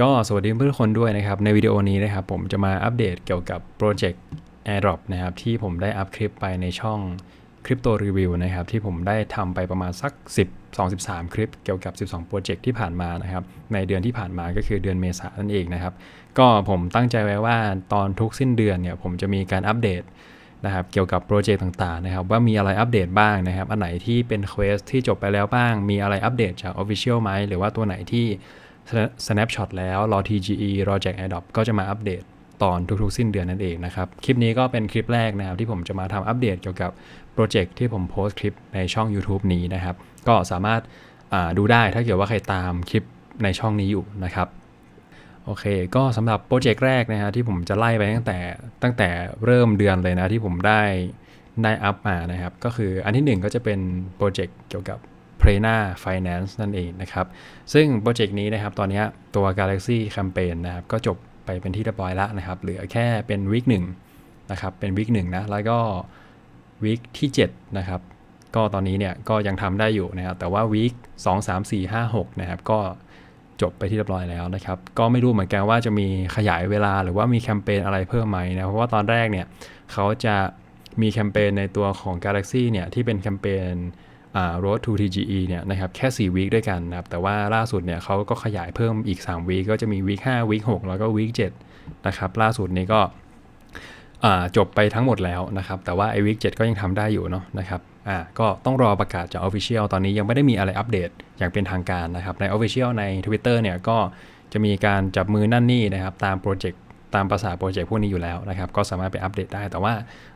ก็สวัสดีเพื่อนทุกคนด้วยนะครับ ในวิดีโอนี้นะครับ ผมจะมาอัปเดตเกี่ยวกับโปรเจกต์ AirDrop นะครับ ที่ผมได้อัพคลิปไปในช่องคริปโตรีวิวนะครับ ที่ผมได้ทำไปประมาณสัก 10 2 13 คลิปเกี่ยวกับ 12 โปรเจกต์ที่ผ่านมานะครับ ในเดือนที่ผ่านมาก็คือเดือนเมษายนนั่นเองนะครับ ก็ผมตั้งใจไว้ว่าตอนทุกสิ้นเดือนเนี่ยผมจะมีการอัปเดตนะครับเกี่ยวกับโปรเจกต์ต่าง ๆ นะครับ ว่ามีอะไรอัปเดตบ้างนะครับ อันไหนที่เป็นเควสที่จบไปแล้วบ้าง มีอะไรอัปเดตจาก Official ไหมหรือว่าตัวไหนที่ snapshot แล้ว รอ TGE รอแจก AirDrop ก็จะมาอัปเดตตอนทุกๆ สิ้นเดือนนั่นเองนะครับ คลิปนี้ก็เป็นคลิปแรกนะครับ ที่ผมจะมาทำอัปเดตเกี่ยวกับโปรเจกต์ที่ผมโพสต์คลิปในช่อง YouTube นี้นะครับ ก็สามารถดูได้ถ้าเกิดว่าใครตามคลิปในช่องนี้อยู่นะครับโอเค ก็สำหรับโปรเจกต์แรกนะฮะที่ผมจะไล่ไปตั้งแต่ตั้งแต่เริ่มเดือนเลยนะที่ผมได้ได้อัพมานะครับ ก็คืออันที่ 1 ก็จะเป็นโปรเจกต์เกี่ยวกับ p r e n a Finance นั่นเองนะครับ ซึ่งโปรเจกต์นี้นะครับ ตอนนี้ตัว Galaxy Campaign นะครับ ก็จบไปเป็นที่เรียบร้อยแล้วนะครับ เหลือแค่เป็นวีคหนึ่งนะครับ เป็นวีคหนึ่งนะ แล้วก็วีคที่ 7 นะครับ ก็ตอนนี้เนี่ยก็ยังทำได้อยู่นะครับ แต่ว่าวีค2 3 4 5 6นะครับ ก็จบไปที่เรียบร้อยแล้วนะครับ ก็ไม่รู้เหมือนกันว่าจะมีขยายเวลาหรือว่ามีแคมเปญอะไรเพิ่มไหมนะ เพราะว่าตอนแรกเนี่ยเขาจะมีแคมเปญในตัวของ Galaxy เนี่ยที่เป็นแคมเปญ Road to TGE เนี่ยนะครับแค่ 4 วีคด้วยกันนะครับแต่ว่าล่าสุดเนี่ยเขาก็ขยายเพิ่มอีก 3 วีคก็จะมีวีค5วีค6แล้วก็วีค7นะครับล่าสุดนี้ก็จบไปทั้งหมดแล้วนะครับแต่ว่าไอวีค7ก็ยังทำได้อยู่เนาะนะครับอ่าก็ต้องรอประกาศจาก Official ตอนนี้ยังไม่ได้มีอะไรอัปเดตอย่างเป็นทางการนะครับใน Official ใน Twitter เนี่ยก็จะมีการจับมือนั่นนี่นะครับตามโปรเจกต์ตามภาษาโปรเจกต์พวกนี้อยู่แล้วนะครับก็สามารถไปอัปเดตได้ แต่ว่า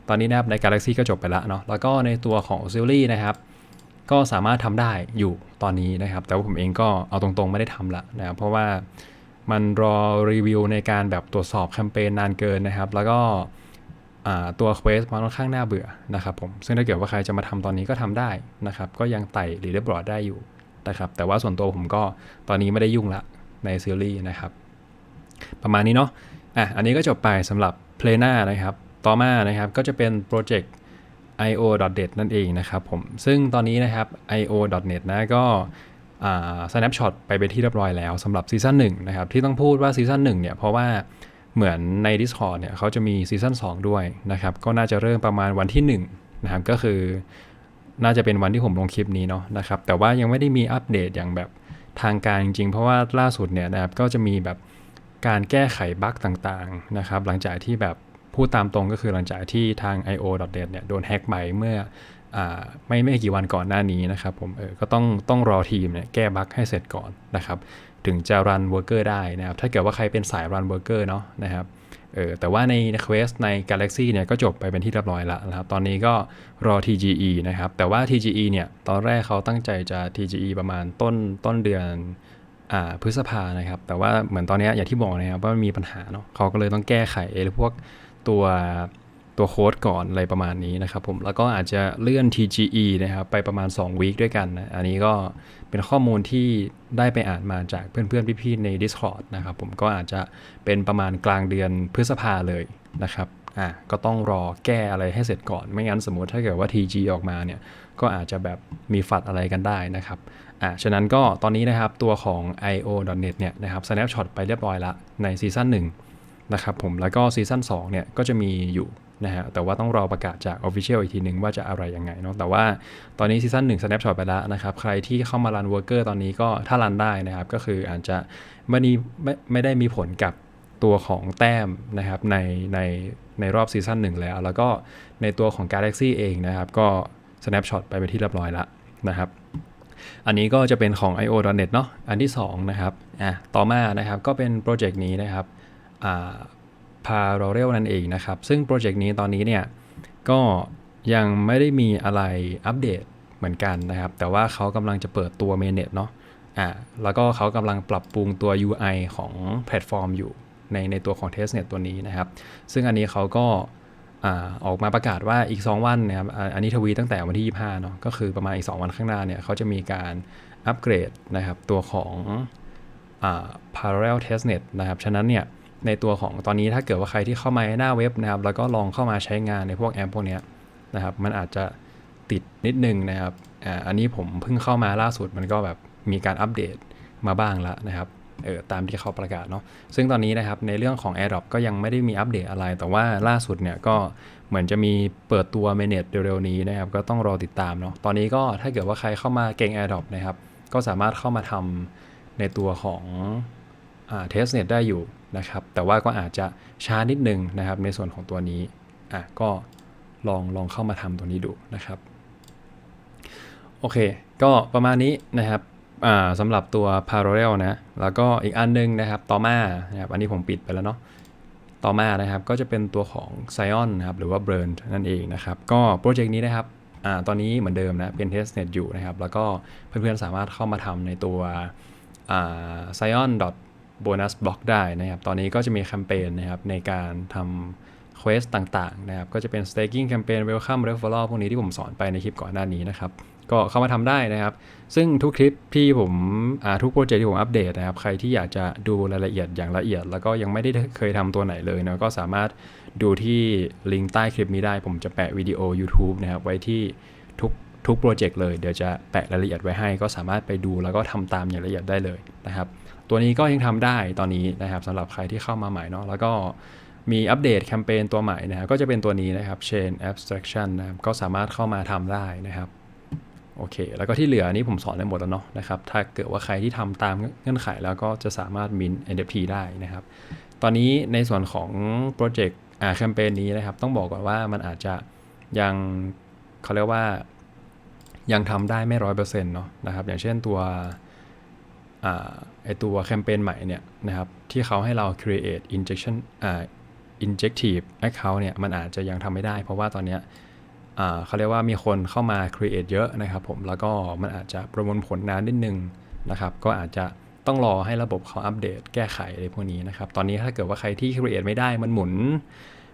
ตอนนี้นะครับใน Galaxy ก็จบไปแล้วเนาะแล้วก็ในตัวของ s i l ลี่นะครับ ก็สามารถทำได้อยู่ตอนนี้นะครับ แต่ว่าผมเองก็เอาตรงๆไม่ได้ทำละนะครับเพราะว่ามันรอรีวิวในการแบบตรวจสอบแคมเปญนานเกินนะครับ แล้วก็ตัวเควสมันค่อนข้างน่าเบื่อนะครับผม ซึ่งถ้าเกิดว่าใครจะมาทำตอนนี้ก็ทำได้นะครับ ก็ยังไต่หรือเรียบร้อยได้อยู่นะครับ แต่ว่าส่วนตัวผมก็ตอนนี้ไม่ได้ยุ่งละในซีรีส์นะครับ ประมาณนี้เนาะ อะ อันนี้ก็จบไปสำหรับ p l a n a นะครับ ต่อมานะครับก็จะเป็นโปรเจกต์ io.net นั่นเองนะครับผม ซึ่งตอนนี้นะครับ io.net นะก็ snapshot ไปเป็นที่เรียบร้อยแล้วสำหรับซีซั่นหนึ่งนะครับ ที่ต้องพูดว่าซีซั่นหนึ่งเนี่ยเพราะว่าเหมือนใน Discord เนี่ยเขาจะมีซีซั่น2ด้วยนะครับ ก็น่าจะเริ่มประมาณวันที่1นะครับก็คือน่าจะเป็นวันที่ผมลงคลิปนี้เนาะนะครับ แต่ว่ายังไม่ได้มีอัปเดตอย่างแบบทางการจริงๆ เพราะว่าล่าสุดเนี่ยนะครับก็จะมีแบบการแก้ไขบั๊กต่างๆนะครับ หลังจากที่แบบ พูดตามตรงก็คือหลังจากที่ทาง io.net เนี่ยโดนแฮ็กไปเมื่อไม่ไม่กี่วันก่อนหน้านี้นะครับผมเออก็ต้องต้องรอทีมเนี่ยแก้บั๊กให้เสร็จก่อนนะครับ ถึงจะรันเวิร์เกอร์ได้นะครับ ถ้าเกิดว่าใครเป็นสายรันเวิร์เกอร์เนาะนะครับเออแต่ว่าใน Quest ใน Galaxy เนี่ยก็จบไปเป็นที่เรียบร้อยแล้วนะครับ ตอนนี้ก็รอ TGE นะครับ แต่ว่า TGE เนี่ยตอนแรกเขาตั้งใจจะ TGE ประมาณต้นต้นเดือนอพฤษภานะครับ แต่ว่าเหมือนตอนนี้อย่างที่บอกนะครับว่ามันมีปัญหาเนาะเขาก็เลยต้องแก้ไขไอ้พวก ตัวตัวโค้ดก่อนอะไรประมาณนี้นะครับผมแล้วก็อาจจะเลื่อน TGE นะครับไปประมาณ 2 วีคด้วยกันนะอันนี้ก็เป็นข้อมูลที่ได้ไปอ่านมาจากเพื่อนๆ พี่ๆ ใน Discord นะครับผมก็อาจจะเป็นประมาณกลางเดือนพฤษภาเลยนะครับอะก็ต้องรอแก้อะไรให้เสร็จก่อน ไม่งั้นสมมติถ้าเกิดว่า TG ออกมาเนี่ยก็อาจจะแบบมีฝัดอะไรกันได้นะครับอะฉะนั้นก็ตอนนี้นะครับตัวของ io.net เนี่ยนะครับ snapshot ไปเรียบร้อยละในซีซั่น1 นะครับผมแล้วก็ซีซั่น2เนี่ยก็จะมีอยู่นะฮะแต่ว่าต้องรอประกาศจาก Official อีกทีหนึ่งว่าจะอะไรยังไงเนาะแต่ว่าตอนนี้ซีซั่น1 Snapshot ไปแล้วนะครับใครที่เข้ามารัน Worker ตอนนี้ก็ถ้ารันได้นะครับ ก็คืออาจจะไม่ได้ไม่ไม่ได้มีผลกับตัวของแต้มนะครับในในในรอบซีซั่น1แล้ว แล้วก็ในตัวของ Galaxy เองนะครับ ก็ Snapshot ไปเป็นที่เรียบร้อยแล้วนะครับอันนี้ก็จะเป็นของ io.net เนาะอันที่2นะครับอะต่อมานะครับก็เป็นโปรเจกต์นี้นะครับ พาโรเรลนั่นเองนะครับ ซึ่งโปรเจกต์นี้ตอนนี้เนี่ยก็ยังไม่ได้มีอะไรอัปเดตเหมือนกันนะครับ แต่ว่าเขากำลังจะเปิดตัวเมนเน็ตเนาะอ่าแล้วก็เขากำลังปรับปรุงตัว UI ของแพลตฟอร์มอยู่ในในตัวของ Testnet ตัวนี้นะครับ ซึ่งอันนี้เขาก็ออกมาประกาศว่าอีก 2 วันนะครับ อันนี้ทวีตั้งแต่วันที่ 25เนาะ ก็คือประมาณอีก 2 วันข้างหน้าเนี่ยเขาจะมีการอัปเกรดนะครับตัวของ Parallel Testnet นะครับ ฉะนั้นเนี่ย ในตัวของตอนนี้ถ้าเกิดว่าใครที่เข้ามาหน้าเว็บนะครับ แล้วก็ลองเข้ามาใช้งานในพวกแอปพวกนี้นะครับ มันอาจจะติดนิดนึงนะครับอ่าอันนี้ผมเพิ่งเข้ามาล่าสุดมันก็แบบมีการอัปเดตมาบ้างแล้วนะครับเออตามที่เขาประกาศเนาะซึ่งตอนนี้นะครับในเรื่องของ AirDrop ก็ยังไม่ได้มีอัปเดตอะไร แต่ว่าล่าสุดเนี่ยก็เหมือนจะมีเปิดตัว m a n a g e เร็วๆนี้นะครับ ก็ต้องรอติดตามเนาะตอนนี้ก็ถ้าเกิดว่าใครเข้ามาเก่ง AirDrop นะครับ ก็สามารถเข้ามาทำในตัวของเทสเน็ตได้อยู่ นะครับ แต่ว่าก็อาจจะช้านิดนึงนะครับ ในส่วนของตัวนี้อะก็ลองลองเข้ามาทำตัวนี้ดูนะครับโอเค ก็ประมาณนี้นะครับอ่าสำหรับตัว Parallel นะ แล้วก็อีกอันนึงนะครับ ต่อมานะครับ อันนี้ผมปิดไปแล้วเนาะ ต่อมานะครับ ก็จะเป็นตัวของ Sion นะครับ หรือว่า Burn นั่นเองนะครับ ก็โปรเจกต์นี้นะครับอ่าตอนนี้เหมือนเดิมนะ เป็น testnet อยู่นะครับ แล้วก็เพื่อนๆสามารถเข้ามาทำในตัว อ่า Sion bonus block ได้นะครับ ตอนนี้ก็จะมีแคมเปญนะครับในการทำเควสต่างๆนะครับ ก็จะเป็น staking campaign welcome referral พวกนี้ที่ผมสอนไปในคลิปก่อนหน้านี้นะครับ ก็เข้ามาทำได้นะครับ ซึ่งทุกคลิปที่ผมทุกโปรเจกต์ที่ผมอัปเดตนะครับ ใครที่อยากจะดูรายละเอียดอย่างละเอียด แล้วก็ยังไม่ได้เคยทำตัวไหนเลยนะก็สามารถดูที่ลิงก์ใต้คลิปนี้ได้ ผมจะแปะวิดีโอ YouTube นะครับไว้ที่ทุกทุกโปรเจกต์เลย เดี๋ยวจะแปะรายละเอียดไว้ให้ ก็สามารถไปดูแล้วก็ทำตามอย่างละเอียดได้เลยนะครับ ตัวนี้ก็ยังทำได้ตอนนี้นะครับสำหรับใครที่เข้ามาใหม่เนาะแล้วก็มีอัปเดตแคมเปญตัวใหม่นะครับก็จะเป็นตัวนี้นะครับ Chain Abstraction นะครับก็สามารถเข้ามาทำได้นะครับโอเค แล้วก็ที่เหลือนี้ผมสอนได้หมดแล้วเนาะนะครับ ถ้าเกิดว่าใครที่ทำตามเงื่อนไขแล้วก็จะสามารถมิน NFT ได้นะครับ ตอนนี้ในส่วนของโปรเจกต์อ่าแคมเปญนี้นะครับ ต้องบอกก่อนว่ามันอาจจะยังเขาเรียกว่ายังทำได้ไม่ร้อยเปอร์เซ็นต์เนาะนะครับ อย่างเช่นตัว ไอตัวแคมเปญใหม่เนี่ยนะครับที่เขาให้เรา create injection อ่า injective account เนี่ยมันอาจจะยังทำไม่ได้ เพราะว่าตอนเนี้ยอ่าเขาเรียกว่ามีคนเข้ามา create เยอะนะครับผมแล้วก็มันอาจจะประมวลผลนานนิดนึงนะครับก็อาจจะต้องรอให้ระบบเขาอัปเดตแก้ไขอะไรพวกนี้นะครับ ตอนนี้ถ้าเกิดว่าใครที่ create ไม่ได้มันหมุน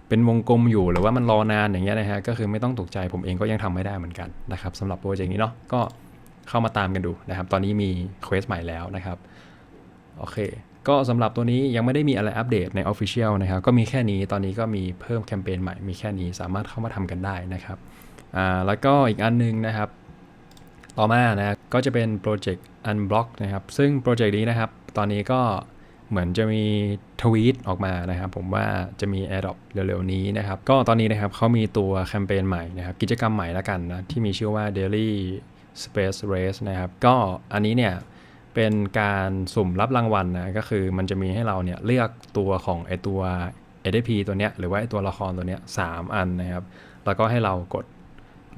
เป็นวงกลมอยู่หรือว่ามันรอนานอย่างเงี้ยนะฮะก็คือไม่ต้องตกใจผมเองก็ยังทำไม่ได้เหมือนกันนะครับสำหรับโปรเจกต์นี้เนาะก็ เข้ามาตามกันดูนะครับ ตอนนี้มีเควสใหม่แล้วนะครับ โอเค ก็สำหรับตัวนี้ยังไม่ได้มีอะไรอัปเดตใน Official นะครับ ก็มีแค่นี้ตอนนี้ก็มีเพิ่มแคมเปญใหม่มีแค่นี้สามารถเข้ามาทำกันได้นะครับอ่าแล้วก็อีกอันนึงนะครับ ต่อมานะก็จะเป็นโปรเจกต์ Unblock นะครับ ซึ่งโปรเจกต์นี้นะครับ ตอนนี้ก็เหมือนจะมีทวีตออกมานะครับผมว่าจะมี AirDrop เร็วๆนี้นะครับ ก็ตอนนี้นะครับเขามีตัวแคมเปญใหม่นะครับ กิจกรรมใหม่ละกันนะ ที่มีชื่อว่า Daily Space Race นะครับ ก็อันนี้เนี่ยเป็นการสุ่มรับรางวัลนะก็คือมันจะมีให้เราเนี่ยเลือกตัวของไอตัว ADP ตัวเนี้ยหรือว่าไอตัวละครตัวเนี้ยสามอันนะครับ แล้วก็ให้เรากด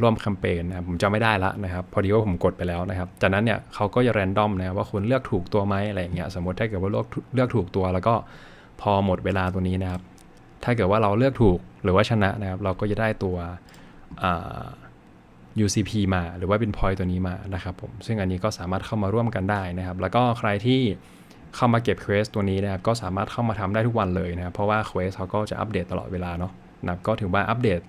ร่วมแคมเปญนะครับผมจำไม่ได้ละนะครับ พอดีว่าผมกดไปแล้วนะครับ จากนั้นเนี่ยเขาก็จะแรนดอมนะครับว่าคุณเลือกถูกตัวไหมอะไรอย่างเงี้ยสมมติถ้าเกิดว่าเลือกเลือกถูกตัว แล้วก็พอหมดเวลาตัวนี้นะครับ ถ้าเกิดว่าเราเลือกถูกหรือว่าชนะนะครับ เราก็จะได้ตัวอ่า UCP มาหรือว่าเป็น point ตัวนี้มานะครับผมซึ่งอันนี้ก็สามารถเข้ามาร่วมกันได้นะครับ แล้วก็ใครที่เข้ามาเก็บ Quest ตัวนี้นะครับก็สามารถเข้ามาทำได้ทุกวันเลยนะครับเพราะว่า Quest เขาก็จะอัปเดตตลอดเวลาเนาะนะก็ถือว่าอัปเดต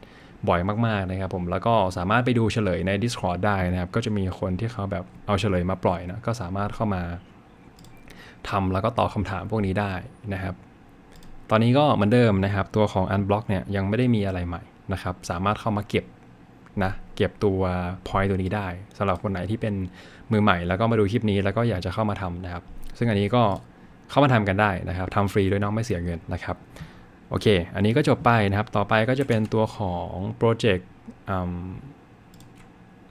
บ่อยมากๆนะครับผมแล้วก็สามารถไปดูเฉลยใน Discord ได้นะครับ ก็จะมีคนที่เขาแบบเอาเฉลยมาปล่อยนะก็สามารถเข้ามาทำแล้วก็ตอบคำถามพวกนี้ได้นะครับ ตอนนี้ก็เหมือนเดิมนะครับ ตัวของ Unblock เนี่ยยังไม่ได้มีอะไรใหม่นะครับ สามารถเข้ามาเก็บ นะเก็บตัว point ตัวนี้ได้สำหรับคนไหนที่เป็นมือใหม่แล้วก็มาดูคลิปนี้แล้วก็อยากจะเข้ามาทำนะครับ ซึ่งอันนี้ก็เข้ามาทำกันได้นะครับทำฟรีด้วยน้องไม่เสียเงินนะครับโอเค อันนี้ก็จบไปนะครับ ต่อไปก็จะเป็นตัวของโปรเจกต์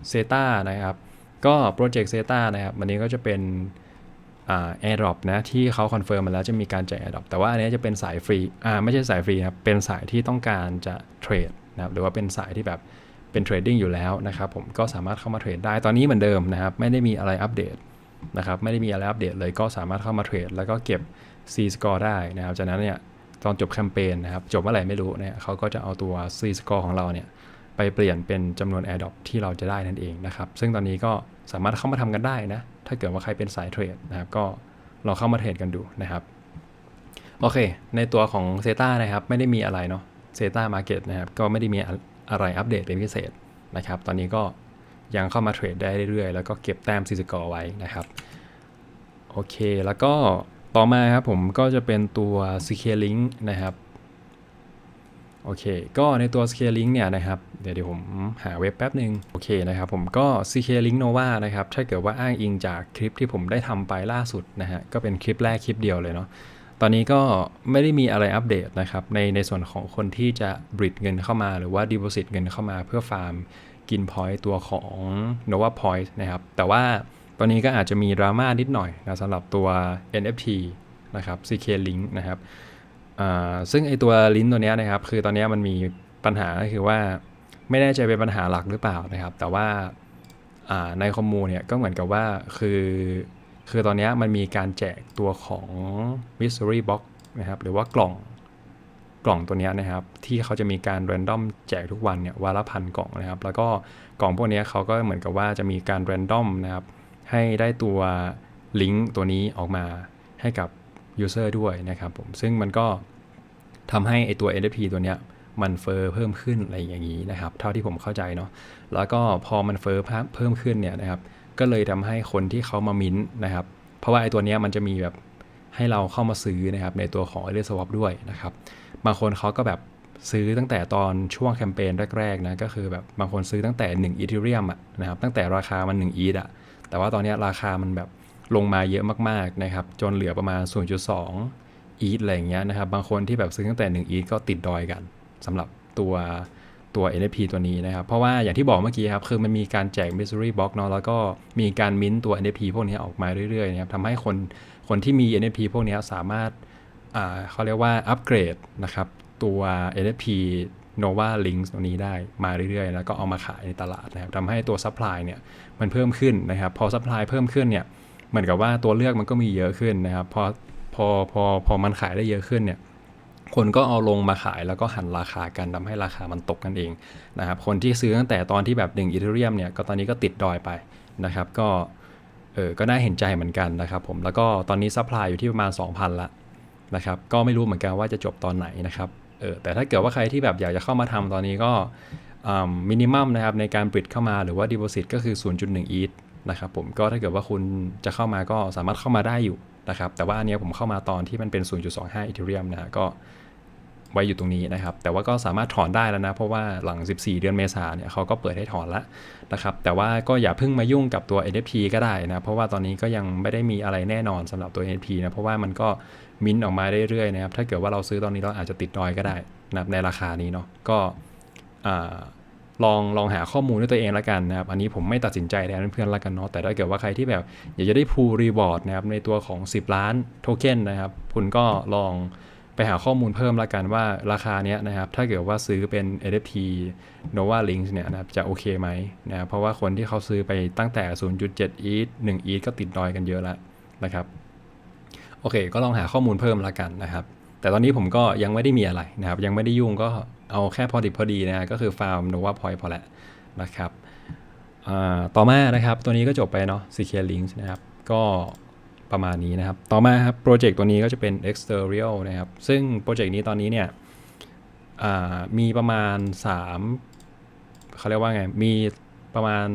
เซตานะครับ ก็โปรเจกต์เซตานะครับ วันนี้ก็จะเป็นแอ่า AirDrop นะที่เขาคอนเฟิร์มมาแล้วจะมีการแจก AirDrop แต่ว่าอันนี้จะเป็นสายฟรีอ่าไม่ใช่สายฟรีครับ เป็นสายที่ต้องการจะเทรดนะครับ หรือว่าเป็นสายที่แบบ เป็นเทรดดิ้งอยู่แล้วนะครับผมก็สามารถเข้ามาเทรดได้ตอนนี้เหมือนเดิมนะครับไม่ได้มีอะไรอัปเดตนะครับไม่ได้มีอะไรอัปเดตเลยก็สามารถเข้ามาเทรดแล้วก็เก็บ C score ได้นะครับจากนั้นเนี่ยตอนจบแคมเปญนะครับจบเมื่อไหร่ไม่รู้เนี่ยเขาก็จะเอาตัว C score ของเราเนี่ยไปเปลี่ยนเป็นจำนวน AirDrop ที่เราจะได้นั่นเองนะครับซึ่งตอนนี้ก็สามารถเข้ามาทำกันได้นะถ้าเกิดว่าใครเป็นสายเทรดนะครับก็ลองเข้ามาเทรดกันดูนะครับโอเค ในตัวของ z ซ t a นะครับไม่ได้มีอะไรเนาะ z ซ t a Market นะครับก็ไม่ได้มี อะไรอัปเดตเป็นพิเศษนะครับ ตอนนี้ก็ยังเข้ามาเทรดได้เรื่อยๆ แล้วก็เก็บแต้มซีสกอร์ไว้นะครับ โอเค แล้วก็ต่อมาครับผมก็จะเป็นตัว Scaling นะครับ โอเค ก็ในตัว Scaling เนี่ยนะครับ เดี๋ยวเดี๋ยวผมหาเว็บแป๊บหนึ่งโอเคนะครับผมก็ Scaling Nova นะครับ ถ้าเกิดว่าอ้างอิงจากคลิปที่ผมได้ทำไปล่าสุดนะฮะ ก็เป็นคลิปแรกคลิปเดียวเลยเนาะ ตอนนี้ก็ไม่ได้มีอะไรอัปเดตนะครับในในส่วนของคนที่จะบริดเงินเข้ามาหรือว่า Deposit เงินเข้ามาเพื่อฟาร์มกิน Point ตัวของ Nova Point นะครับ แต่ว่าตอนนี้ก็อาจจะมีดราม่านิดหน่อยนะสำหรับตัว NFT นะครับ CK Link นะครับซึ่งไอตัวลิ้นตัวเนี้ยนะครับ คือตอนนี้มันมีปัญหาก็คือว่าไม่แน่ใจเป็นปัญหาหลักหรือเปล่านะครับ แต่ว่าในคอมมูเนี่ยก็เหมือนกับว่าคือ คือตอนนี้มันมีการแจกตัวของ mystery box นะครับ หรือว่ากล่องกล่องตัวนี้นะครับ ที่เขาจะมีการ random แจกทุกวันเนี่ยวันละพันกล่องนะครับ แล้วก็กล่องพวกนี้เขาก็เหมือนกับว่าจะมีการ random นะครับ ให้ได้ตัวลิงก์ตัวนี้ออกมาให้กับ user ด้วยนะครับผมซึ่งมันก็ทำให้ไอตัว NFT ตัวเนี้ยมันเฟอร์เพิ่มขึ้นอะไรอย่างนี้นะครับ เท่าที่ผมเข้าใจเนาะแล้วก็พอมันเฟอร์เพิ่มขึ้นเนี่ยนะครับ ก็เลยทำให้คนที่เขามามิ้นนะครับ เพราะว่าไอ้ตัวนี้มันจะมีแบบให้เราเข้ามาซื้อนะครับในตัวของ e t h e r Swap ด้วยนะครับ บางคนเขาก็แบบซื้อตั้งแต่ตอนช่วงแคมเปญแรกๆนะก็คือแบบบางคนซื้อตั้งแต่1 Ethereum อะนะครับตั้งแต่ราคามัน1 ETH อะแต่ว่าตอนนี้ราคามันแบบลงมาเยอะมากๆนะครับจนเหลือประมาณ 0.2 ETH อะไรอย่างเงี้ยนะครับบางคนที่แบบซื้อตั้งแต่1 ETH ก็ติดดอยกันสำหรับตัว ตัว NFT ตัวนี้นะครับ เพราะว่าอย่างที่บอกเมื่อกี้ครับ คือมันมีการแจก Mystery Box เนาะแล้วก็มีการมิ้นตัว NFT พวกนี้ออกมาเรื่อยๆนะครับทำให้คนคนที่มี NFT พวกนี้สามารถอ่าเขาเรียกว่าอัปเกรดนะครับ ตัว NFT Nova Links ตัวนี้ได้มาเรื่อยๆ แล้วก็เอามาขายในตลาดนะครับทำให้ตัว supply เนี่ยมันเพิ่มขึ้นนะครับ พอ supply เพิ่มขึ้นเนี่ยเหมือนกับว่าตัวเลือกมันก็มีเยอะขึ้นนะครับพอพอพอพอมันขายได้เยอะขึ้นเนี่ย คนก็เอาลงมาขายแล้วก็หันราคากันทำให้ราคามันตกกันเองนะครับคนที่ซื้อตั้งแต่ตอนที่แบบ1อีเทเรียมเนี่ยก็ตอนนี้ก็ติดดอยไปนะครับก็เออก็น่าเห็นใจเหมือนกันนะครับผมแล้วก็ตอนนี้ซัพพลายอยู่ที่ประมาณ 2,000ละนะครับก็ไม่รู้เหมือนกันว่าจะจบตอนไหนนะครับเออแต่ถ้าเกิดว่าใครที่แบบอยากจะเข้ามาทำตอนนี้ก็มินิมัมนะครับในการปิดเข้ามาหรือว่า Deposit ก็คือ 0.1 ETH นะครับผมก็ถ้าเกิดว่าคุณจะเข้ามาก็สามารถเข้ามาได้อยู่ นะครับ แต่ว่าอันนี้ผมเข้ามาตอนที่มันเป็น 0.25 Ethereum นะฮะก็ไว้อยู่ตรงนี้นะครับ แต่ว่าก็สามารถถอนได้แล้วนะ เพราะว่าหลัง 14 เดือนเมษาเนี่ยเขาก็เปิดให้ถอนแล้วนะครับ แต่ว่าก็อย่าเพิ่งมายุ่งกับตัว NFT ก็ได้นะ เพราะว่าตอนนี้ก็ยังไม่ได้มีอะไรแน่นอนสำหรับตัว NFT นะ เพราะว่ามันก็มิ้นท์ออกมาเรื่อยๆนะครับ ถ้าเกิดว่าเราซื้อตอนนี้เราอาจจะติดดอยก็ได้นะครับในราคานี้เนาะ ก็อ่า ลองลองหาข้อมูลด้วยตัวเองละกันนะครับ อันนี้ผมไม่ตัดสินใจแทนเพื่อนๆละกันเนาะ แต่ถ้าเกิดว่าใครที่แบบอยากจะได้พูรีวอร์ดนะครับในตัวของ 10 ล้านโทเค็นนะครับ คุณก็ลองไปหาข้อมูลเพิ่มละกันว่าราคาเนี้ยนะครับ ถ้าเกิดว่าซื้อเป็น NFT Nova Links เนี่ยนะครับจะโอเคไหมนะครับ เพราะว่าคนที่เขาซื้อไปตั้งแต่ 0.7 ETH 1 ETH ก็ติดดอยกันเยอะแล้วนะครับ โอเค ก็ลองหาข้อมูลเพิ่มละกันนะครับ แต่ตอนนี้ผมก็ยังไม่ได้มีอะไรนะครับ ยังไม่ได้ยุ่งก็เอาแค่พอดิบพอดีนะก็คือฟาร์มโนวาพอยพอแหละนะครับต่อมานะครับ ตัวนี้ก็จบไปเนาะ Secure Links นะครับ ก็ประมาณนี้นะครับ ต่อมาครับโปรเจกต์ตัวนี้ก็จะเป็น Exterior นะครับ ซึ่งโปรเจกต์นี้ตอนนี้เนี่ยมีประมาณ 3เขาเรียกว่าไง มีประมาณ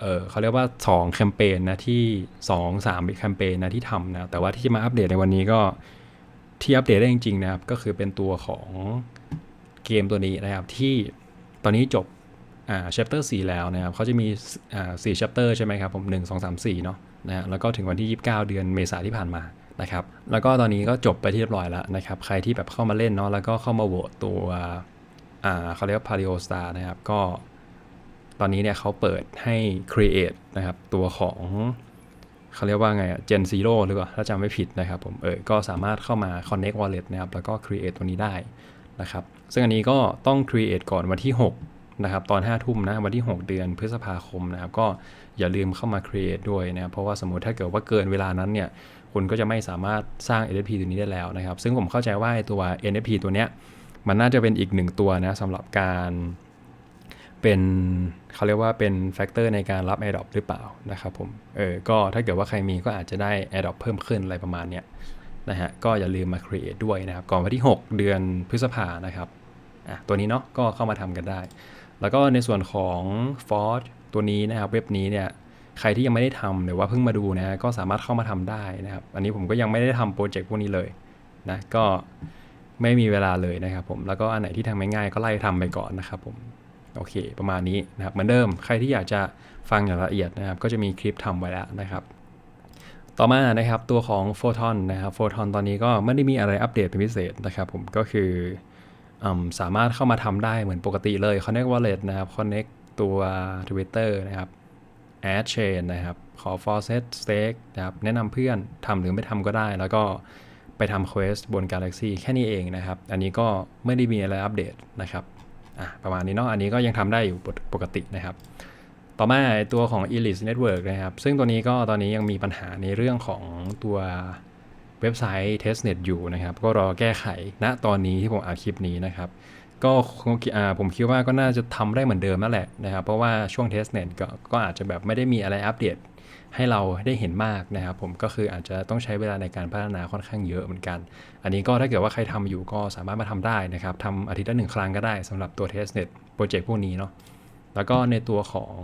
เเขาเรียกว่า 2 แคมเปญนะที่ 2 3แคมเปญนะที่ทำนะ แต่ว่าที่มาอัปเดตในวันนี้ก็ ที่อัปเดตได้จริงๆนะครับ ก็คือเป็นตัวของเกมตัวนี้นะครับ ที่ตอนนี้จบอ่า chapter 4 แล้วนะครับเขาจะมีอ่า4 chapter ใช่ไหมครับผม 1 2 3 4 เนาะนะแล้วก็ถึงวันที่ 29 เดือนเมษาที่ผ่านมานะครับแล้วก็ตอนนี้ก็จบไปที่เรียบร้อยแล้วนะครับ ใครที่แบบเข้ามาเล่นเนาะแล้วก็เข้ามาโหวตตัวอ่าเขาเรียกว่า Paleo Star นะครับ ก็ตอนนี้เนี่ยเขาเปิดให้ create นะครับ ตัวของ เขาเรียกว่าไงอะ Gen Zero หรือเปล่าถ้าจำไม่ผิดนะครับผมเออก็สามารถเข้ามา connect wallet นะครับแล้วก็ create ตัวนี้ได้นะครับ ซึ่งอันนี้ก็ต้อง create ก่อนวันที่ 6 นะครับ ตอน 5 ทุ่มนะวันที่ 6 เดือนพฤษภาคมนะครับ ก็อย่าลืมเข้ามา create ด้วยนะครับ เพราะว่าสมมติถ้าเกิดว่าเกินเวลานั้นเนี่ยคุณก็จะไม่สามารถสร้าง NFT ตัวนี้ได้แล้วนะครับ ซึ่งผมเข้าใจว่าไอ้ตัว NFT ตัวเนี้ยมันน่าจะเป็นอีกหนึ่งตัวนะสำหรับการ เป็นเขาเรียกว่าเป็นแฟกเตอร์ในการรับ AirDrop หรือเปล่านะครับผมเออก็ถ้าเกิดว่าใครมีก็อาจจะได้ AirDrop เพิ่มขึ้นอะไรประมาณเนี้ยนะฮะก็อย่าลืมมา create ด้วยนะครับก่อนวันที่ 6 เดือนพฤษภานะครับอะตัวนี้เนาะก็เข้ามาทำกันได้ แล้วก็ในส่วนของ f o r g ตัวนี้นะครับเว็บนี้เนี่ยใครที่ยังไม่ได้ทำหรือว่าเพิ่งมาดูนะก็สามารถเข้ามาทำได้นะครับอันนี้ผมก็ยังไม่ได้ทำโปรเจกต์พวกนี้เลยนะก็ไม่มีเวลาเลยนะครับผมแล้วก็อันไหนที่ทำง่ายก็ไล่ทำไปก่อนนะครับผม โอเค ประมาณนี้นะครับเหมือนเดิมใครที่อยากจะฟังอย่างละเอียดนะครับ ก็จะมีคลิปทำไว้แล้วนะครับ ต่อมานะครับตัวของ Photon นะครับ Photon ตอนนี้ก็ไม่ได้มีอะไรอัปเดตเป็นพิเศษนะครับผมก็คืออสามารถเข้ามาทำได้เหมือนปกติเลย Connect Wallet นะครับ Connect ตัว Twitter นะครับ Add Chain นะครับขอ Faucet Stake นะครับแนะนำเพื่อนทำหรือไม่ทำก็ได้ แล้วก็ไปทำ Quest บน Galaxy แค่นี้เองนะครับ อันนี้ก็ไม่ได้มีอะไรอัปเดตนะครับ อะประมาณนี้เนาะอันนี้ก็ยังทำได้อยู่ปกตินะครับ ต่อมาตัวของ Elite Network นะครับ ซึ่งตัวนี้ก็ตอนนี้ยังมีปัญหาในเรื่องของตัวเว็บไซต์ Testnet อยู่นะครับ ก็รอแก้ไขณตอนนี้ที่ผมอัดคลิปนี้นะครับ ก็ผมคิดว่าก็น่าจะทำได้เหมือนเดิมนั่นแหละนะครับ เพราะว่าช่วง Testnet ก็ก็อาจจะแบบไม่ได้มีอะไรอัปเดต ให้เราได้เห็นมากนะครับผมก็คืออาจจะต้องใช้เวลาในการพัฒนาค่อนข้างเยอะเหมือนกัน อันนี้ก็ถ้าเกิดว่าใครทำอยู่ก็สามารถมาทำได้นะครับทำอาทิตย์ละหนึ่งครั้งก็ได้สำหรับตัว Testnet โปรเจกต์พวกนี้เนาะแล้วก็ในตัวของ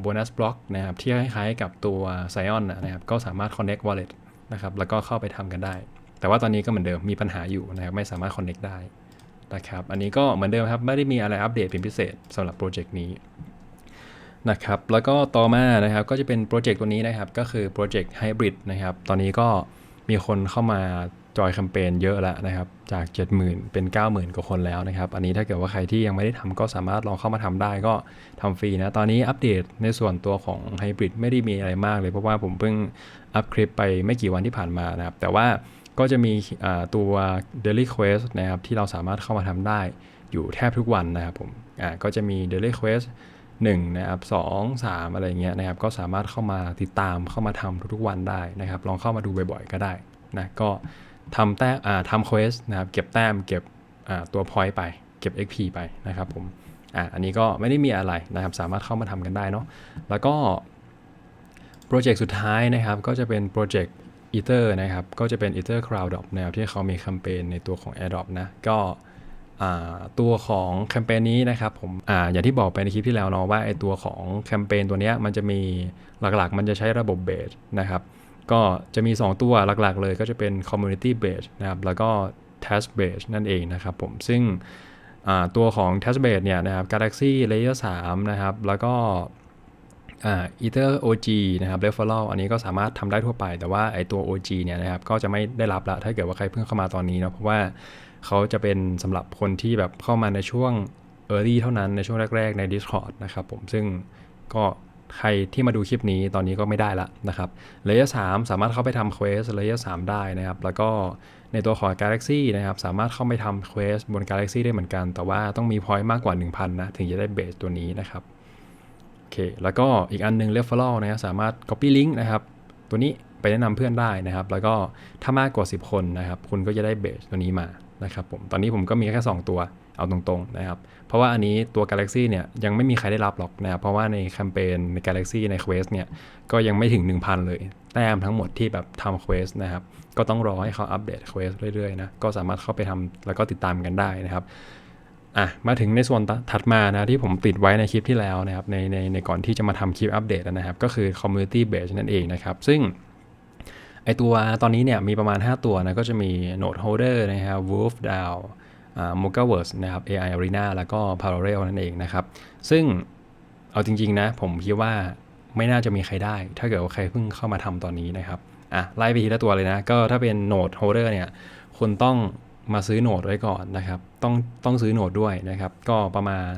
โบนัสบล็อกนะครับที่คล้ายๆกับตัว s i o n นะครับก็สามารถ connect wallet นะครับแล้วก็เข้าไปทำกันได้ แต่ว่าตอนนี้ก็เหมือนเดิมมีปัญหาอยู่นะครับไม่สามารถ connect ได้นะครับอันนี้ก็เหมือนเดิมครับไม่ได้มีอะไรอัปเดตเป็นพิเศษสำหรับโปรเจกต์นี้ นะครับแล้วก็ต่อมานะครับก็จะเป็นโปรเจกต์ตัวนี้นะครับก็คือโปรเจกต์ Hybrid นะครับตอนนี้ก็มีคนเข้ามาจอยแคมเปญเยอะแล้วนะครับจาก 70,000 เป็น 90,000 กว่าคนแล้วนะครับ อันนี้ถ้าเกิดว่าใครที่ยังไม่ได้ทำก็สามารถลองเข้ามาทำได้ก็ทำฟรีนะ ตอนนี้อัปเดตในส่วนตัวของไฮบริดไม่ได้มีอะไรมากเลย เพราะว่าผมเพิ่งอัพคลิปไปไม่กี่วันที่ผ่านมานะครับ แต่ว่าก็จะมีตัว Daily Quest นะครับที่เราสามารถเข้ามาทำได้อยู่แทบทุกวันนะครับผมอ่าก็จะมี Daily Quest 1นะครับ2 3อะไรเงี้ยนะครับก็สามารถเข้ามาติดตามเข้ามาทำทุกๆวันได้นะครับ ลองเข้ามาดูบ่อยๆก็ได้นะก็ทำแต้มอ่าทำเควสนะครับเก็บแต้มเก็บอ่าตัวพอยต์ไป เก็บ XP ไปนะครับผมอ่าอันนี้ก็ไม่ได้มีอะไรนะครับ สามารถเข้ามาทำกันได้เนาะแล้วก็โปรเจกต์สุดท้ายนะครับ ก็จะเป็นโปรเจกต์ Ether นะครับ ก็จะเป็น Ether Crowd Drop แนวที่เขามีแคมเปญในตัวของ AirDrop นะก็ ตัวของแคมเปญนี้นะครับผมออย่างที่บอกไปในคลิปที่แล้วเนาะว่าไอตัวของแคมเปญตัวนี้มันจะมีหลักๆ มันจะใช้ระบบเบสนะครับ ก็จะมี 2 ตัวหลักๆ เลยก็จะเป็น community base นะครับ แล้วก็ task base นั่นเองนะครับผมซึ่งตัวของ task base เนี่ยนะครับ galaxy layer 3 นะครับ แล้วก็ ether OG นะครับ referral อันนี้ก็สามารถทำได้ทั่วไป แต่ว่าไอตัว OG เนี่ยนะครับก็จะไม่ได้รับละถ้าเกิดว่าใครเพิ่งเข้ามาตอนนี้เนาะเพราะว่าเขาจะเป็นสำหรับคนที่แบบเข้ามาในช่วง early เท่านั้นในช่วงแรก ๆ ใน Discord นะครับผมซึ่งก็ใครที่มาดูคลิปนี้ตอนนี้ก็ไม่ได้ละนะครับเลเยอร์สสามารถเข้าไปทำเควสเลเยอร์สได้นะครับ แล้วก็ในตัวของ Galaxy นะครับ สามารถเข้าไปทำเควสบน Galaxy ได้เหมือนกัน แต่ว่าต้องมีพอยต์มากกว่า 1,000 นะ ถึงจะได้เบสตัวนี้นะครับ โอเค แล้วก็อีกอันนึง referral นะครับสามารถ copy link นะครับ ตัวนี้ไปแนะนำเพื่อนได้นะครับ แล้วก็ถ้ามากกว่า 10 คนนะครับ คุณก็จะได้เบสตัวนี้มานะครับผม ตอนนี้ผมก็มีแค่ 2 ตัว เอาตรงๆนะครับ เพราะว่าอันนี้ตัว Galaxy เนี่ยยังไม่มีใครได้รับหรอกนะครับ เพราะว่าในแคมเปญใน Galaxy ใน Quest เนี่ยก็ยังไม่ถึง 1,000 เลย แต้มทั้งหมดที่แบบทำ Quest นะครับ ก็ต้องรอให้เขาอัปเดต Quest เรื่อยๆนะ ก็สามารถเข้าไปทำแล้วก็ติดตามกันได้นะครับ อะมาถึงในส่วนถัดมานะที่ผมติดไว้ในคลิปที่แล้วนะครับในในในก่อนที่จะมาทำคลิปอัปเดตนะครับก็คือ Community Base นั่นเองนะครับ ซึ่งไอตัวตอนนี้เนี่ยมีประมาณ 5 ตัวนะก็จะมี Node Holder นะครับ Wolf DAO มูกาเวิร์สนะครับ AI Arena แล้วก็ Parallel นั่นเองนะครับ ซึ่งเอาจริง ๆ นะ ผมคิดว่าไม่น่าจะมีใครได้ ถ้าเกิดว่าใครเพิ่งเข้ามาทำตอนนี้นะครับอะไล่ไปทีละตัวเลยนะ ก็ถ้าเป็น Node Holder เนี่ยคุณต้อง มาซื้อโหนดไว้ก่อนนะครับ ต้องต้องซื้อโหนดด้วยนะครับ ก็ประมาณ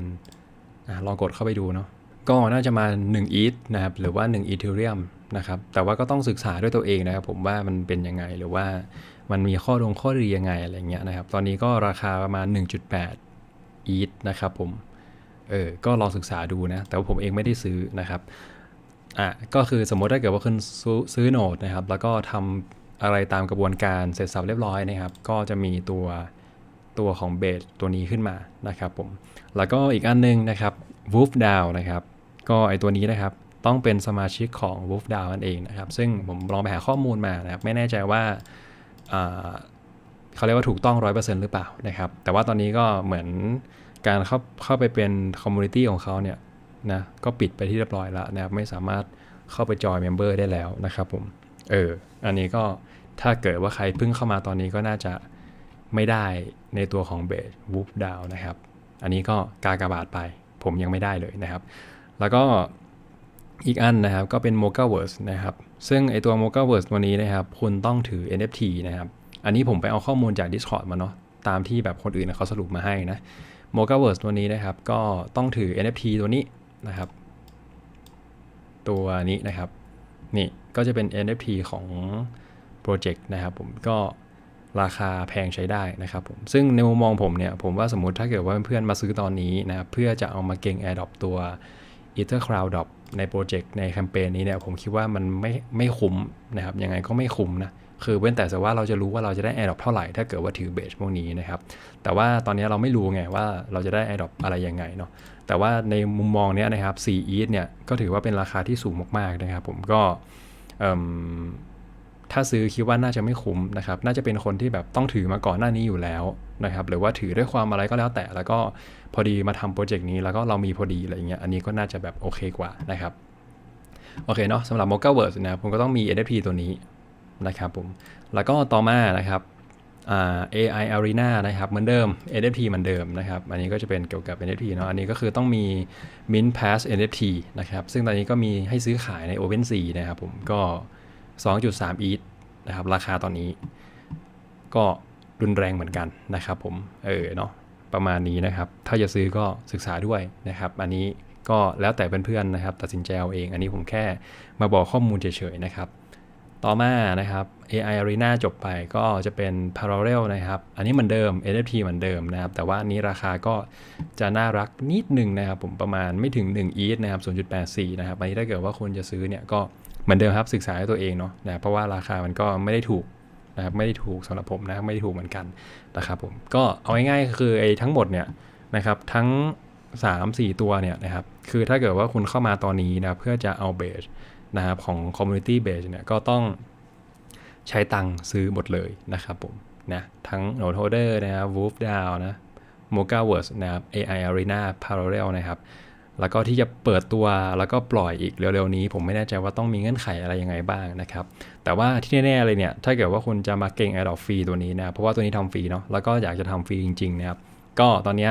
อลองกดเข้าไปดูเนาะก็น่าจะมา1 ETH นะครับ หรือว่า1 Ethereum นะครับ แต่ว่าก็ต้องศึกษาด้วยตัวเองนะครับ ผมว่ามันเป็นยังไงหรือว่ามันมีข้อดงข้อดียังไงอะไรเงี้ยนะครับ ตอนนี้ก็ราคาประมาณ 1.8อีทนะครับผมเออก็ลองศึกษาดูนะ แต่ว่าผมเองไม่ได้ซื้อนะครับอะก็คือสมมติถ้าเกิดว่าคุณซื้อโหนดนะครับ แล้วก็ทำ อะไรตามกระบวนการเสร็จสับเรียบร้อยนะครับ ก็จะมีตัวตัวของเบสตัวนี้ขึ้นมานะครับผม แล้วก็อีกอันนึงนะครับ Wolf DAO นะครับ ก็ไอตัวนี้นะครับต้องเป็นสมาชิกของ Wolf DAO นั่นเองนะครับ ซึ่งผมลองไปหาข้อมูลมานะครับ ไม่แน่ใจว่าเขาเรียกว่าถูกต้องร้อยเปอร์เซ็นต์หรือเปล่านะครับ แต่ว่าตอนนี้ก็เหมือนการเข้าเข้าไปเป็นคอมมูนิตี้ของเขาเนี่ยนะก็ปิดไปที่เรียบร้อยแล้วนะครับ ไม่สามารถเข้าไปจอยเมมเบอร์ได้แล้วนะครับผม เอออันนี้ก็ถ้าเกิดว่าใครเพิ่งเข้ามาตอนนี้ก็น่าจะไม่ได้ในตัวของเบสวูฟดาวนะครับ อันนี้ก็กากบาทไป ผมยังไม่ได้เลยนะครับ แล้วก็อีกอันนะครับก็เป็น m o c a v e r s e นะครับ ซึ่งไอตัว m o c a v e r s e ตัวนี้นะครับ คุณต้องถือ NFT นะครับ อันนี้ผมไปเอาข้อมูลจาก Discord มาเนาะตามที่แบบคนอื่นเขาสรุปมาให้นะ m o c a v e r s e ตัวนี้นะครับ ก็ต้องถือ NFT ตัวนี้นะครับ ตัวนี้นะครับ นี่ก็จะเป็น NFT ของโปรเจกต์นะครับผมก็ราคาแพงใช้ได้นะครับผมซึ่งในมุมมองผมเนี่ย ผมว่าสมมติถ้าเกิดว่าเพื่อนมาซื้อตอนนี้นะเพื่อจะเอามาเก็ง AirDrop ตัว Ether Cloud Drop ในโปรเจกต์ในแคมเปญนี้เนี่ย ผมคิดว่ามันไม่ไม่คุ้มนะครับยังไงก็ไม่คุ้มนะ คือเว้นแต่แต่ว่าเราจะรู้ว่าเราจะได้ AirDrop เท่าไหร่ถ้าเกิดว่าถือเบสพวกนี้นะครับ แต่ว่าตอนนี้เราไม่รู้ไงว่าเราจะได้ AirDrop อะไรยังไงเนาะ แต่ว่าในมุมมองเนี้ยนะครับ4 ETH เนี่ยก็ถือว่าเป็นราคาที่สูงมากๆนะครับ ผมก็ถ้าซื้อคิดว่าน่าจะไม่คุ้มนะครับ น่าจะเป็นคนที่แบบต้องถือมาก่อนหน้านี้อยู่แล้วนะครับ หรือว่าถือด้วยความอะไรก็แล้วแต่ แล้วก็พอดีมาทำโปรเจกต์นี้แล้วก็เรามีพอดีอะไรเงี้ย อันนี้ก็น่าจะแบบโอเคกว่านะครับ โอเคเนาะสำหรับ m o c a v e r s e นะผมก็ต้องมี NFT ตัวนี้ นะครับผม แล้วก็ต่อมานะครับ AI Arena นะครับเหมือนเดิม NFT เหมือนเดิมนะครับ อันนี้ก็จะเป็นเกี่ยวกับ NFT เนาะ อันนี้ก็คือต้องมี Mint Pass NFT นะครับ ซึ่งตอนนี้ก็มีให้ซื้อขายใน OpenSea นะครับผมก็ 2.3 ETH นะครับ ราคาตอนนี้ ก็รุนแรงเหมือนกันนะครับผม เออเนาะประมาณนี้นะครับ ถ้าจะซื้อก็ศึกษาด้วยนะครับ อันนี้ก็แล้วแต่เพื่อนๆนะครับ ตัดสินใจเอาเอง อันนี้ผมแค่มาบอกข้อมูลเฉยๆนะครับ ต่อมานะครับ AI Arena จบไปก็จะเป็น Parallel นะครับ อันนี้เหมือนเดิม NFT เหมือนเดิมนะครับ แต่ว่านี้ราคาก็จะน่ารักนิดหนึ่งนะครับ ผมประมาณไม่ถึง 1 ETH นะครับ 0.84 นะครับ อันนี้ถ้าเกิดว่าคุณจะซื้อเนี่ยก็เหมือนเดิมครับศึกษาให้ตัวเองเนาะนะเพราะว่าราคามันก็ไม่ได้ถูกนะครับไม่ได้ถูกสำหรับผมนะไม่ได้ถูกเหมือนกันนะครับผมก็เอาง่ายๆคือไอ้ทั้งหมดเนี่ยนะครับทั้ง 3 4 ตัวเนี่ยนะครับคือถ้าเกิดว่าคุณเข้ามาตอนนี้นะเพื่อจะเอาเบส นะครับของ Community Base เนี่ยก็ต้องใช้ตังค์ซื้อหมดเลยนะครับผมนะทั้ง Node Holder นะครับ Wolf DAO นะ Mochaverse นะครับ AI Arena Parallel นะครับแล้วก็ที่จะเปิดตัวแล้วก็ปล่อยอีกเร็วๆนี้ ผมไม่แน่ใจว่าต้องมีเงื่อนไขอะไรยังไงบ้างนะครับ แต่ว่าที่แน่ๆเลยเนี่ย ถ้าเกิดว่าคุณจะมาเก่ง Adobe ฟรีตัวนี้นะเพราะว่าตัวนี้ทำฟรีเนาะแล้วก็อยากจะทำฟรีจริงๆนะครับก็ตอนนี้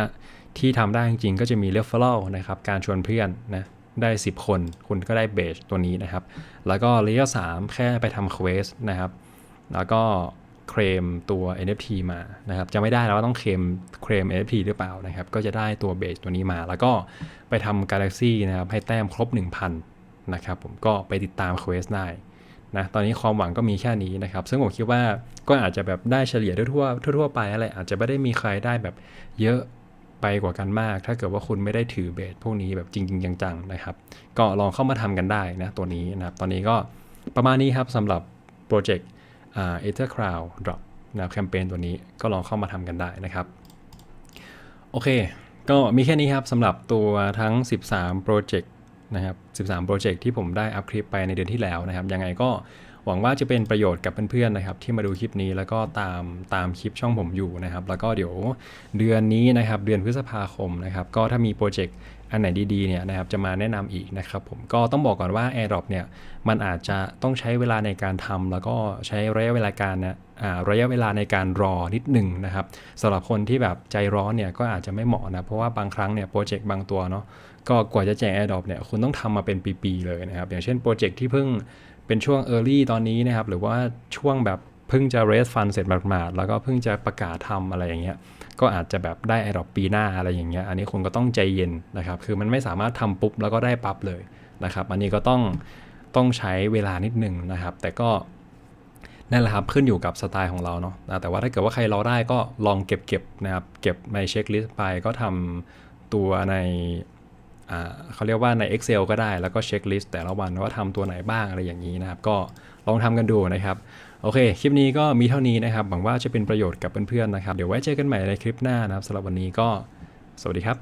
ที่ทำได้จริงๆ ก็จะมี referral นะครับการชวนเพื่อนนะ ได้ 10 คน คุณก็ได้เบสตัวนี้นะครับ แล้วก็ระยะ3แค่ไปทำเควสนะครับ แล้วก็เคลมตัว NFT มานะครับจะไม่ได้แล้วว่าต้องเคลมเคลม NFT หรือเปล่านะครับ ก็จะได้ตัวเบสตัวนี้มา แล้วก็ไปทำ Galaxy นะครับ ให้แต้มครบ 1,000 นะครับผมก็ไปติดตามเควสได้นะตอนนี้ความหวังก็มีแค่นี้นะครับ ซึ่งผมคิดว่าก็อาจจะแบบได้เฉลี่ยทั่วทั่วไปอะไรอาจจะไม่ได้มีใครได้แบบเยอะ ไปกว่ากันมาก ถ้าเกิดว่าคุณไม่ได้ถือเบสพวกนี้แบบจริง ๆ จังๆนะครับ ก็ลองเข้ามาทำกันได้นะตัวนี้นะครับตอนนี้ก็ประมาณนี้ครับสำหรับโปรเจกต์เอ่า Ether Cloud Drop นะครับแคมเปญตัวนี้ก็ลองเข้ามาทำกันได้นะครับโอเค ก็มีแค่นี้ครับสำหรับตัวทั้ง 13 โปรเจกต์นะครับ 13 โปรเจกต์ที่ผมได้อัพคลิปไปในเดือนที่แล้วนะครับ ยังไงก็ หวังว่าจะเป็นประโยชน์กับเพื่อนๆนะครับ ที่มาดูคลิปนี้แล้วก็ตามตามคลิปช่องผมอยู่นะครับ แล้วก็เดี๋ยวเดือนนี้นะครับ เดือนพฤษภาคมนะครับ ก็ถ้ามีโปรเจกต์อันไหนดีๆเนี่ยนะครับจะมาแนะนำอีกนะครับผมก็ต้องบอกก่อนว่า AirDrop เนี่ยมันอาจจะต้องใช้เวลาในการทำแล้วก็ใช้ระยะเวลาการนะอ่าระยะเวลาในการรอนิดหนึ่งนะครับสำหรับคนที่แบบใจร้อนเนี่ยก็อาจจะไม่เหมาะนะเพราะว่าบางครั้งเนี่ยโปรเจกต์บางตัวเนาะก็กว่าจะแจก AirDrop เนี่ยคุณต้องทำมาเป็นปีๆเลยนะครับอย่างเช่นโปรเจกต์ที่เพิ่งเป็นช่วง Early ตอนนี้นะครับหรือว่าช่วงแบบ เพิ่งจะ raise fund เสร็จหมาดๆแล้วก็เพิ่งจะประกาศทำอะไรอย่างเงี้ยก็อาจจะแบบได้ AirDrop ปีหน้าอะไรอย่างเงี้ยอันนี้คุณก็ต้องใจเย็นนะครับ คือมันไม่สามารถทำปุ๊บแล้วก็ได้ปั๊บเลยนะครับ อันนี้ก็ต้องต้องใช้เวลานิดหนึ่งนะครับ แต่ก็นั่นแหละครับขึ้นอยู่กับสไตล์ของเราเนาะแต่ว่าถ้าเกิดว่าใครรอได้ก็ลองเก็บเก็บนะครับ เก็บในเช็คลิสต์ไปก็ทำตัวในเขาเรียกว่าใน Excel ก็ได้แล้วก็เช็คลิสต์แต่ละวันว่าทำตัวไหนบ้างอะไรอย่างนี้นะครับ ก็ลองทำกันดูนะครับ โอเค คลิปนี้ก็มีเท่านี้นะครับ หวังว่าจะเป็นประโยชน์กับเพื่อนๆนะครับ เดี๋ยวไว้เจอกันใหม่ในคลิปหน้านะครับสำหรับวันนี้ก็ สวัสดีครับ